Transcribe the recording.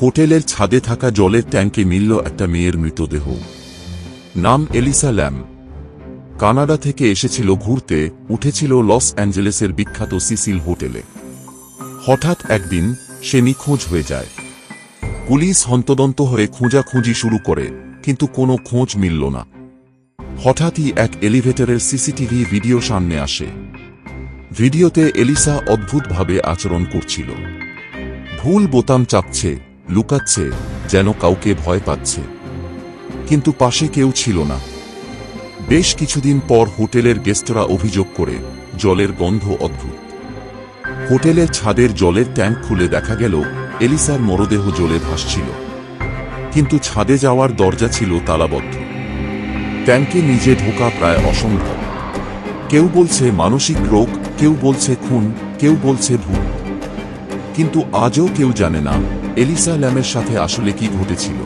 হোটেলের ছাদে থাকা জলের ট্যাঙ্কে মিলল একটা মেয়ের মৃতদেহ। নাম এলিসা ল্যাম। কানাডা থেকে এসেছিল ঘুরতে, উঠেছিল লস অ্যাঞ্জেলেসের বিখ্যাত সিসিল হোটেলে। হঠাৎ একদিন সে নিখোঁজ হয়ে যায়। পুলিশ হন্তদন্ত হয়ে খোঁজাখুঁজি শুরু করে, কিন্তু কোনো খোঁজ মিলল না। হঠাৎই এক এলিভেটরের সিসিটিভি ভিডিও সামনে আসে। ভিডিওতে এলিসা অদ্ভুতভাবে আচরণ করছিল। ভুল বোতাম চাপছে লুকাচ্ছে, যেন কাউকে ভয় পাচ্ছে। কিন্তু পাশে কেউ ছিল না। বেশ কিছুদিন পর হোটেলের গেস্টরা অভিযোগ করে, জলের গন্ধ অদ্ভুত। হোটেলের ছাদের জলের ট্যাঙ্ক খুলে দেখা গেল, এলিসার মরদেহ জলে ভাসছিল। কিন্তু ছাদে যাওয়ার দরজা ছিল তালাবদ্ধ। ট্যাঙ্কে নিজে ঢোকা প্রায় অসম্ভব। কেউ বলছে মানসিক রোগ, কেউ বলছে খুন, কেউ বলছে ভূত। কিন্তু আজও কেউ জানে না এলিসা ল্যামের সাথে আসলে কি ঘটেছিল?